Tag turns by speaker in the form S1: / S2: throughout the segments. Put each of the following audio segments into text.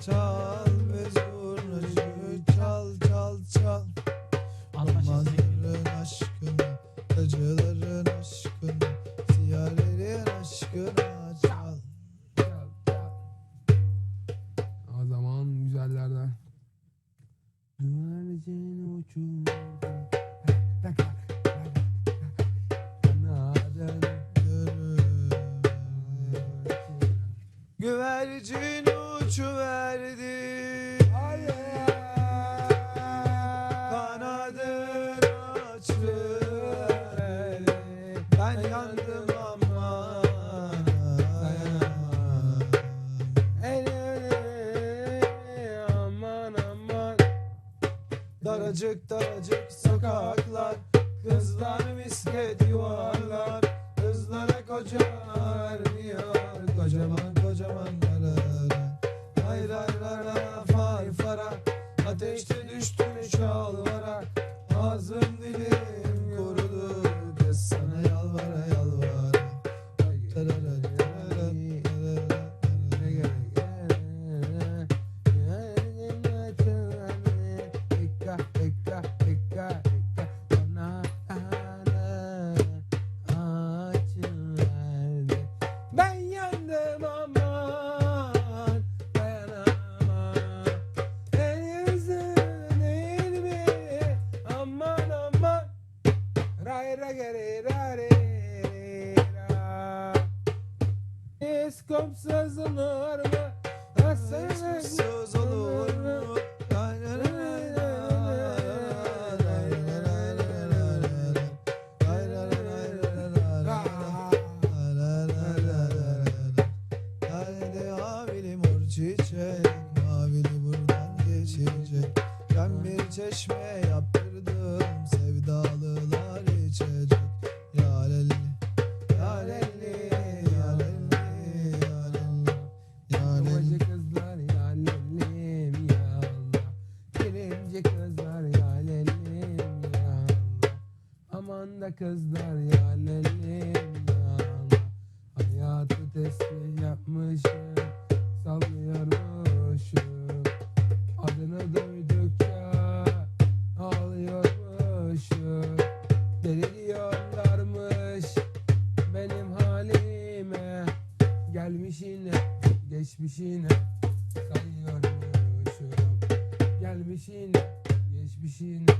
S1: Talk. Yandım ama. Dayanamam
S2: Aman aman.
S1: Daracık daracık sokaklar Kızlar misket yuvarlar Kızlara koca vermiyor Kocaman kocaman aralar Hayır hayır far fara Ateşte düştü çalvara Ağzım dilim ekka ekka ekka ekka bana ana açın verdi.
S2: Ben yandım aman dayanamam. El yüzün değil? Aman aman. Ray ra gere ra re ra.
S1: Es kom sazınır mı? Nasıl? çiçek Mavili buradan geçecek Ben bir çeşme yaptırdım Sevdalılar içecek. Yarelli, yarelli, yarelli, yarelli.
S2: Yarelli kızlar ya kızlar yarellim ya Allah kızlar yarellim Geçmişine sayıyormuşum Gelmişine Geçmişine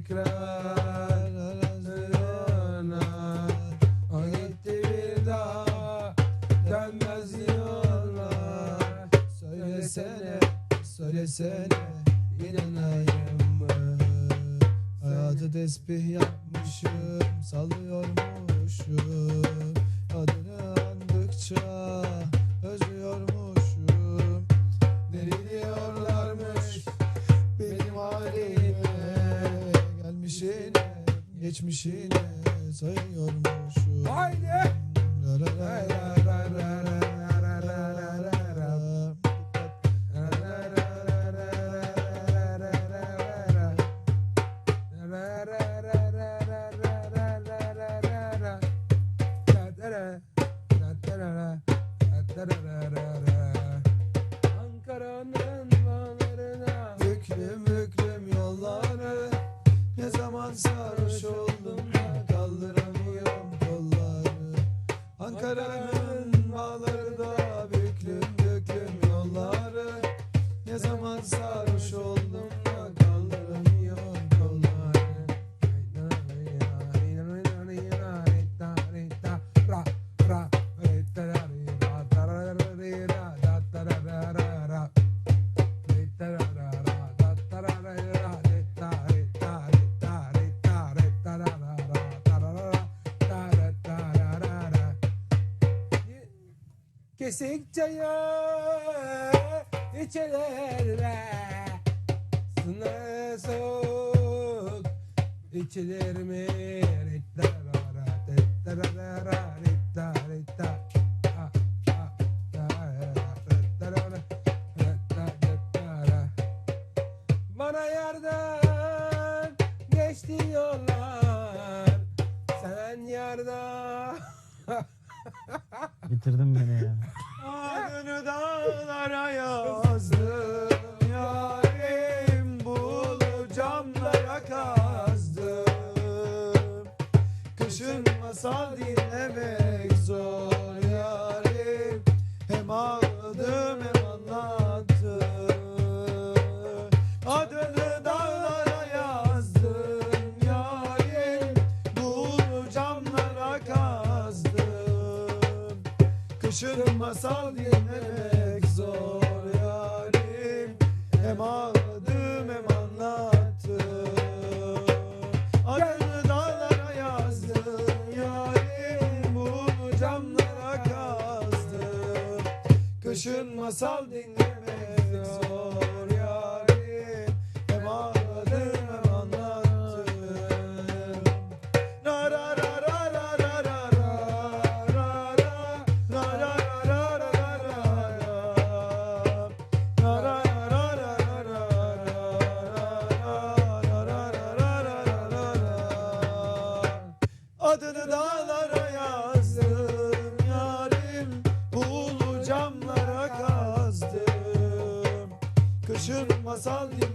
S1: tekrar özlüyorlar O gitti bir daha dönmez diyorlar Söylesene, söylesene inanayım mı? Hayatı tesbih yapmışım, sallıyormuşum Adını andıkça geçmişine sayıyormuşum.
S2: Haydi.
S1: La la la la la la la.
S2: Ankara'nın bağlarına
S1: Büklüm büklüm yollara ne zaman sarhoş oldum kaldıramıyorum kolları Ankara'nın
S2: Kesikçeyi içilerle Sınır soğuk. İçilir mi? Bana yardım geçti yollar. Sen yardım
S3: Bitirdin beni ya.
S1: Adını dağlara yazdım. Yarim bulu camlara kazdım. Kışın masal dinlemek zor. Yarim Hem ağladım Kışın masal dinlemek zor yarim. Hem ağladım hem anlattım. Adını dağlara yazdım yarim. Bunu camlara kazdım Kışın masal dinlemek Adını dağlara yazdım yarim Ulu camlara kazdım. Kışın masal dinlemek